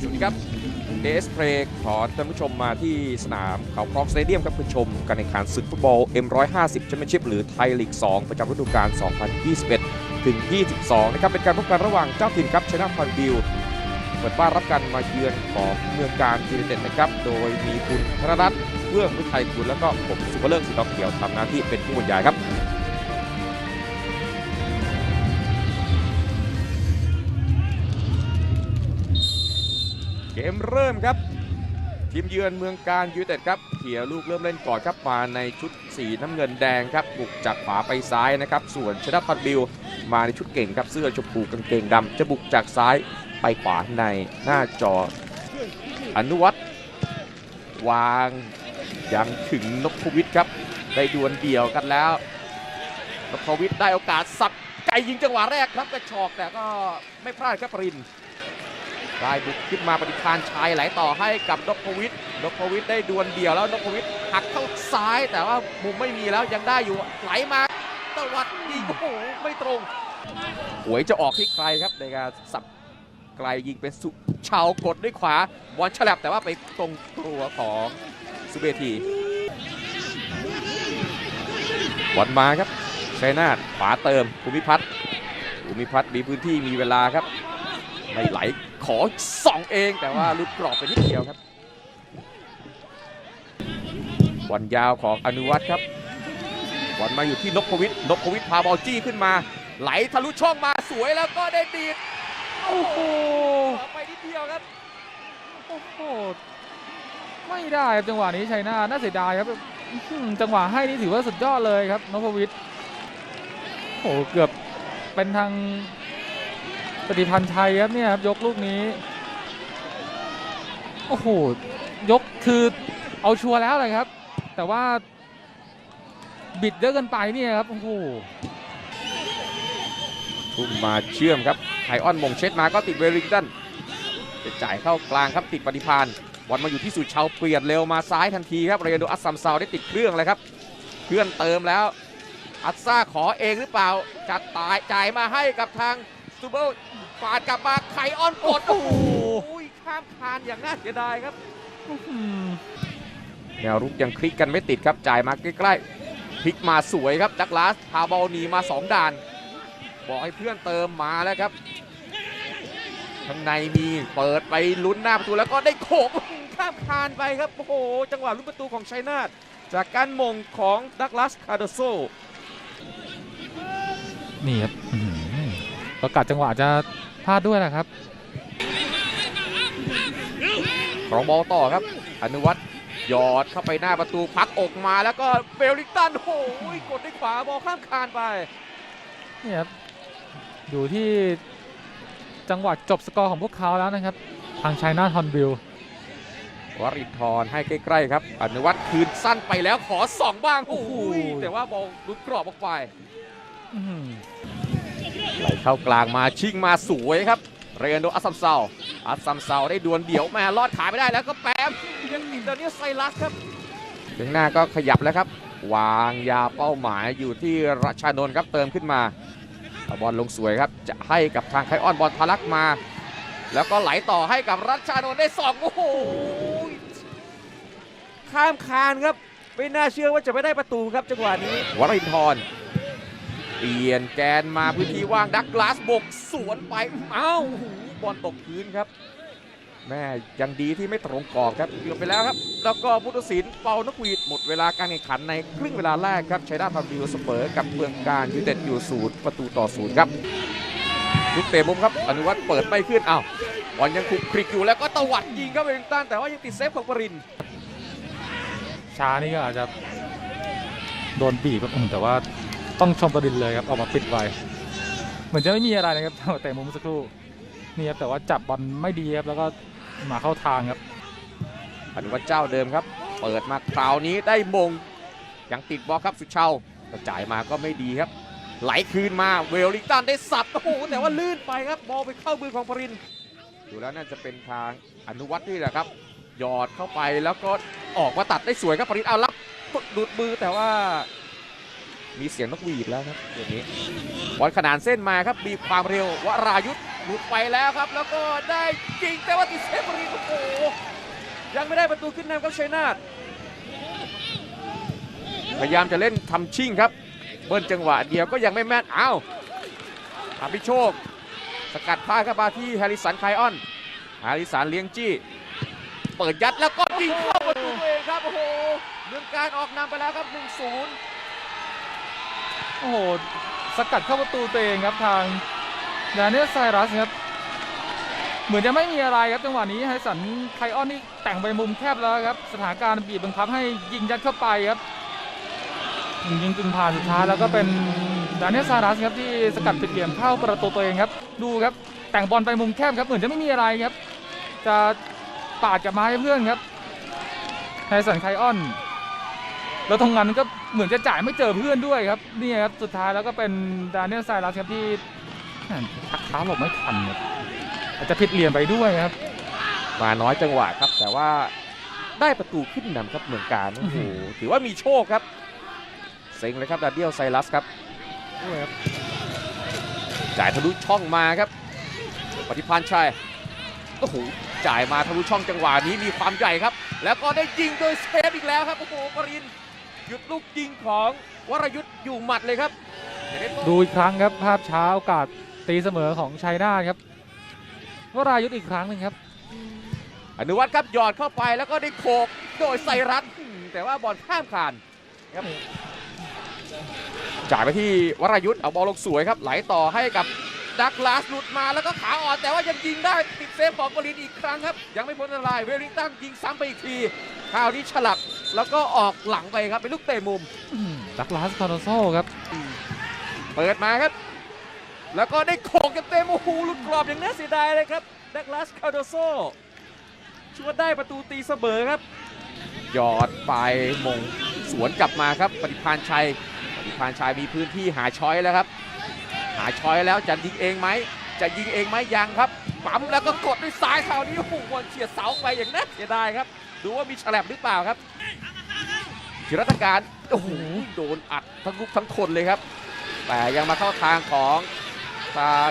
สวัสดีครับเอสเพลขอท่านผู้ชมมาที่สนามเขาพร้อมสเตเดียมครับเพื่อชมการแข่งขันศึกฟุตบอล M150 แชมเปี้ยนชิพหรือไทยลีก 2 ประจำฤดูกาล 2021 ถึง 22 นะครับ เป็นการพบกันระหว่างเจ้าถิ่นครับชนะพันบิลเปิดบ้านรับกันมาเยือนของเมืองการยูไนเต็ดนะครับ โดยมีคุณธนรัตน์เพื่องพุทธไทยคุณ แล้วก็ผมสุภเลิกสีดอกเขียวทำหน้าที่เป็นผู้บรรยายครับ กมเริ่มครับ ทีมเยือนเมืองการยูเต็ดครับเขี่ยลูกเริ่มเล่นก่อนครับมาในชุดสีน้ำเงินแดงครับบุกจากขวาไปซ้ายนะครับ ส่วนชนะพันบิลมาในชุดเก่งครับเสื้อชมพูกางเกงดำจะบุกจากซ้ายไปขวาในหน้าจอ อนุวัตรวางยังถึงนพวิทย์ครับได้ดวลเดี่ยวกันแล้วนพวิทย์ได้โอกาสสับไกยิงจังหวะแรกครับกระชอกแต่ก็ไม่พลาดครับปริน ได้บุกขึ้นมาปฏิพานชายไหลต่อให้กับนพวิทย์นพวิทย์ได้ดวลเดี่ยวแล้วนพวิทย์หักเข้าซ้าย แต่ว่ามุมไม่มีแล้วยังได้อยู่ไหลมาตวัดยิงโอ้โหไม่ตรงหวยจะออกที่ใครครับในการสับไกลยิงเป็นสุชาวกดด้วยขวาบอลฉลับแต่ว่าไปตรงตัวของสุเบทีบอลมาครับชัยนาทขวาเติมภูมิพัฒน์ภูมิพัฒน์มีพื้นที่มีเวลาครับ ไม่ไหลขอส่องเองแต่ว่าลุดกรอบไปนิดเดียวครับบอลยาวของอนุวัฒน์ครับบอลมาอยู่ที่นพวิทย์นพวิทย์พาบอลจี้ขึ้นมา ไหลทะลุช่องมาสวยแล้วก็ได้ดีดโอ้โหไปนิดเดียวครับโอ้โหไม่ได้ครับจังหวะนี้ชัยนาน่าเสียดายครับจังหวะให้นี่ถือว่าสุดยอดเลยครับนพวิทย์โอ้โหเกือบเป็นทาง ปฏิพันธ์ชัยครับเนี่ยครับยกลูกนี้โอ้โหยกคือเอาชัวร์แล้วเลยครับ แต่ว่าบิดเยอะเกินไปเนี่ยครับโอ้โหทุ่มมาเชื่อมครับไคออนมงเช็ดมาก็ติดเวริงตันจะจ่ายเข้ากลางครับติดปฏิพานบอลมาอยู่ที่สุดชาวเปลี่ยนเร็วมาซ้ายทันทีครับเรโดอัสซัมซาวได้ติดเครื่องเลยครับเคลื่อนเติมแล้วอัตซ่าขอเองหรือเปล่าจัดตายจ่ายมาให้กับทางซูเบิล ปาดกลับมาไคออนกดโอ้โหข้ามคานอย่างน่าเสียดายครับอื้อหือแนวรุกยังคลิกกันไม่ติดครับจ่ายมาใกล้ๆพลิกมาสวยครับดักลาสพาบอลหนีมา 2ด่าน บอกให้เพื่อนเติมมาแล้วครับข้างในมีเปิดไปลุ้นหน้าประตูแล้วก็ได้โขกข้ามคานไปครับโอ้โหจังหวะลุ้นประตูของชัยนาทจากการมงของดักลาสคาร์โดโซนี่ครับอื้อหือประกาศจังหวะจะ พลาดด้วยนะครับของบอลต่อครับ อนุวัตรหยอดเข้าไปหน้าประตูพักอกมาแล้วก็เบลลิงตันโอ้โหกดด้วยขวาบอลข้ามคานไปนี่ครับอยู่ที่จังหวะจบสกอร์ของพวกเขาแล้วนะครับ ทางชัยนาทฮอนบิลวรินทร์ให้ใกล้ๆครับ อนุวัตรคืนสั้นไปแล้วขอส่องบ้างโอ้โหแต่ว่าบอลหลุดกรอบออกไปอื้อหือไหล เข้ากลางมาชิงมาสวยครับ เรนโดอัสซัมเซาอัสซัมเซาได้ดวลเดี่ยวแมาลอดขาไม่ได้แล้วก็แปมยังติดเดยวนี้ไซรัสครับถึงหน้าก็ขยับแล้วครับ วางยาเป้าหมายอยู่ที่รัชานนท์ครับเติมขึ้นมาเอาบอลลงสวยครับจะให้กับทางไคออนบอลทะลักมา แล้วก็ไหลต่อให้กับรัชานนท์ได้สองโอ้โหข้ามคานครับไม่น่าเชื่อว่าจะไม่ได้ประตูครับจังหวะนี้วรินทร์ เปลี่ยนแกนมาพื้นที่ว่างดักลาสบกสวนไปเอ้าโอ้โหบอลตกพื้นครับ แม่ยังดีที่ไม่ตรงกรอบครับเกือบไปแล้วครับ แล้วก็พุทธศิลป์เป่านกหวีดหมดเวลาการแข่งขันในครึ่งเวลาแรกครับชัยนาทพันบิวเสมอกับเมืองการยูเต็ดอยู่ศูนย์ประตูต่อศูนย์ครับลูกเตะมุมครับอนุวัฒน์เปิดไม่ขึ้นอ้าวบอลยังคลุกคลิกอยู่แล้วก็ตวัดยิงครับเวลิงตันแต่ว่ายังติดเซฟของปรินช้านี่ก็อาจจะโดนบีบครับอืมแต่ว่า ต้องชมประดินเลยครับออกมาปิดไว้เหมือนจะไม่มีอะไรนะครับแต่มุมสักครู่นี่ครับแต่ว่าจับบอลไม่ดีครับแล้วก็มาเข้าทางครับอนุวัฒเจ้าเดิมครับ เปิดมาคราวนี้ได้มงยังติดบอลครับสุดเชาก็จ่ายมาก็ไม่ดีครับ ไหลคืนมาเวลลิงตันได้สับโอ้โหแต่ว่าลื่นไปครับบอลไปเข้ามือของปรินดูแล้วน่าจะเป็นทางอนุวัฒน์นี่แหละครับหยอดเข้าไปแล้วก็ออกมาตัดได้สวยครับปรินเอารับดูดมือแต่ว่า มีเสียงนกหวีดแล้วครับเดี๋ยวนี้บอลขนานเส้นมาครับบีบความเร็ววรายุทธหลุดไปแล้วครับ แล้วก็ได้จริงแต่ว่าติดเซฟบรีโอ้โหยังไม่ได้ประตูขึ้นนำครับชัยนาทพยายามจะเล่นทำชิ่งครับ เบิ้ลจังหวะเดียวก็ยังไม่แม่นอ้าวอภิโชค สกัดพลาดเข้ามาที่แฮร์ริสันไคออนแฮร์ริสันเลี้ยงจี้ เปิดยัดแล้วก็ยิงเข้าประตูเองครับโอ้โหเมืองการออกนำไปแล้วครับ 1-0 โอ้โหสกัดเข้าประตูตัวเองครับทางดานเอลไซรัสครับเหมือนจะไม่มีอะไรครับจังหวะนี้ไฮสันไคออนนี่แต่งไปมุมแคบแล้วครับ สถานการณ์บีบบังคับให้ยิงยัดเข้าไปครับยิงกึ่งผ่านสุดท้ายแล้วก็เป็นดานิเอลไซรัสครับที่สกัดผิดเหลี่ยมเข้าประตูตัวเองครับ ดูครับแต่งบอลไปมุมแคบครับเหมือนจะไม่มีอะไรครับ จะปาดกลับมาให้เพื่อนครับไฮสันไคออน แล้วทงงานก็เหมือนจะจ่ายไม่เจอเพื่อนด้วยครับนี่ครับสุดท้ายแล้วก็เป็นดานิเอลไซรัสครับที่แหม่ทักเท้าหลบไม่ทันครับอาจจะผิดเหลี่ยมไปด้วยครับ มาน้อยจังหวะครับ แต่ว่าได้ประตูขึ้นนำครับเมืองการโอ้โหถือว่ามีโชคครับเซ็งเลยครับดาเดียลไซรัสครับจ่ายทะลุช่องมาครับปฏิพันธ์ชัยโอ้โหจ่ายมาทะลุช่องจังหวะนี้มีความใหญ่ครับ แล้วก็ได้ยิงโดยเซฟอีกแล้วครับโอ้โหปริน หยุดลูกยิงของวรยุทธ์อยู่หมัดเลยครับ ดูอีกครั้งครับภาพช้าโอกาสตีเสมอของชัยนาทครับวรายุทธอีกครั้งหนึ่งครับ อนุวัฒน์ครับหยอดเข้าไปแล้วก็ได้โขกโดยไซรัสอืมแต่ว่าบอลข้ามคานครับจ่ายไปที่วรยุทธ์เอาบอลลงสวยครับ ไหลต่อให้กับดักลาสหลุดมาแล้วก็ขาอ่อนแต่ว่ายังยิงได้ติดเซฟของบรินอีกครั้งครับ ยังไม่พ้นอันตรายเวลลิงตันยิงซ้ำไปอีกที คราวนี้ฉลับแล้วก็ออกหลังไปครับเป็นลูกเตะมุมดักลาสคาร์โนโซครับ เปิดมาครับ แล้วก็ได้โขกเต็มๆโอ้โหหลุดกรอบอย่างน่าเสียดายเลยครับดักลาสคาร์โดโซชวดได้ประตูตีเสมอครับหยอดไปมงสวนกลับมาครับ ปฏิพานชัย ปฏิพานชัยมีพื้นที่หาช้อยแล้วครับ หาช้อยแล้วจะยิงเองไหมจะยิงเองไหมยังครับปั๊มแล้วก็กดด้วยซ้ายคราวนี้โอ้โหบอลเฉียดเสาไปอย่างน่าเสียดายครับ ดูว่ามีฉลับหรือเปล่าครับจิรัตการโอ้โหโดนอัดทั้งลูกทั้งคนเลยครับ แต่ยังมาเข้าทางของทาง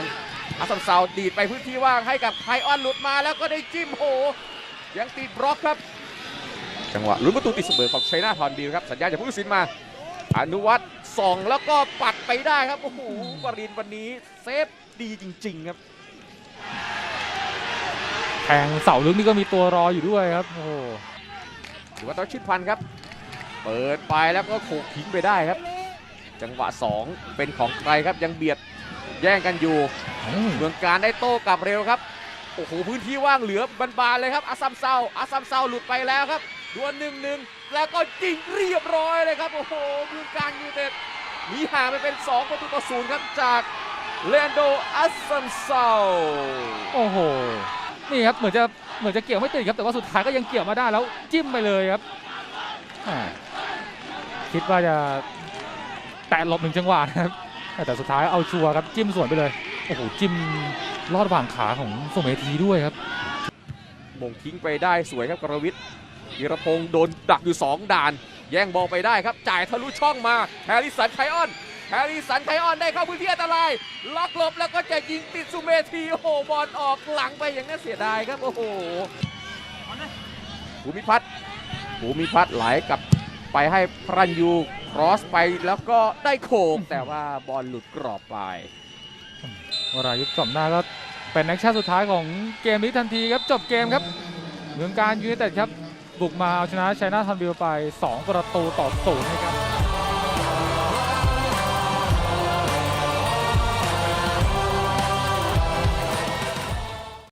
อาซัมเซาดีดไปพื้นที่ว่างให้กับไคออนหลุดมาแล้วก็ได้จิ้มโห ยังติดบล็อกครับ จังหวะลุ้นประตูติดเสมอของชัยนาทอนบิลครับ สัญญาณจากผู้ตัดสินมา อนุวัตรส่องแล้วก็ปัดไปได้ครับ โอ้โหบรินวันนี้เซฟดีจริง ๆ ครับ ทงเสาลึกนี่ก็มีตัวรออยู่ด้วยครับ โอ้โหถือว่าต้องชิดพันครับ เปิดไปแล้วก็โขกทิ้งไปได้ครับ จังหวะ 2 เป็นของใครครับยังเบียดแย่งกันอยู่ เมืองการได้โต้กลับเร็วครับ โอ้โหพื้นที่ว่างเหลือบานๆเลยครับอาซัมเซาอาซัมเซาหลุดไปแล้วครับดวลหนึ่งหนึ่งแล้วก็ยิงเรียบร้อยเลยครับ โอ้โหเมืองการยูไนเต็ดหนีห่างไปเป็น 2 ประตูต่อศูนย์ครับจากเลนโดอาซัมเซาโอ้โห นี่ครับเหมือนจะเหมือนจะเกี่ยวไม่ติดครับแต่ว่าสุดท้ายก็ยังเกี่ยวมาได้แล้วจิ้มไปเลยครับอ่าคิดว่าจะแตะหลบหนึ่งจังหวะนะครับแต่สุดท้ายเอาชัวร์ครับจิ้มสวนไปเลยโอ้โหจิ้มลอดวางขาของสมเมธีด้วยครับมงทิ้งไปได้สวยครับกรวิทย์วีรพงศ์โดนดักอยู่ 2 ด่าน แย่งบอลไปได้ครับ จ่ายทะลุช่องมาแฮร์ริสันไคออน แฮร์ริสันไคออนได้เข้าพื้นที่อันตราย ล็อกหลบแล้วก็จะยิงติดสุเมธีโอ้โหบอลออกหลังไปอย่างน่าเสียดายครับโอ้โหภูมิพัฒน์ภูมิพัฒน์ไหลกับไปให้พรัญยูครอสไปแล้วก็ได้โขงแต่ว่าบอลหลุดกรอบไปวรายุทธ์กล่อมหน้าก็เป็นแอคชั่นสุดท้ายของเกมนี้ทันทีครับจบเกมครับ เมืองการยูไนเต็ดครับ บุกมาเอาชนะชัยนาทอนบิลไป 2 ประตูต่อศูนย์นะครับ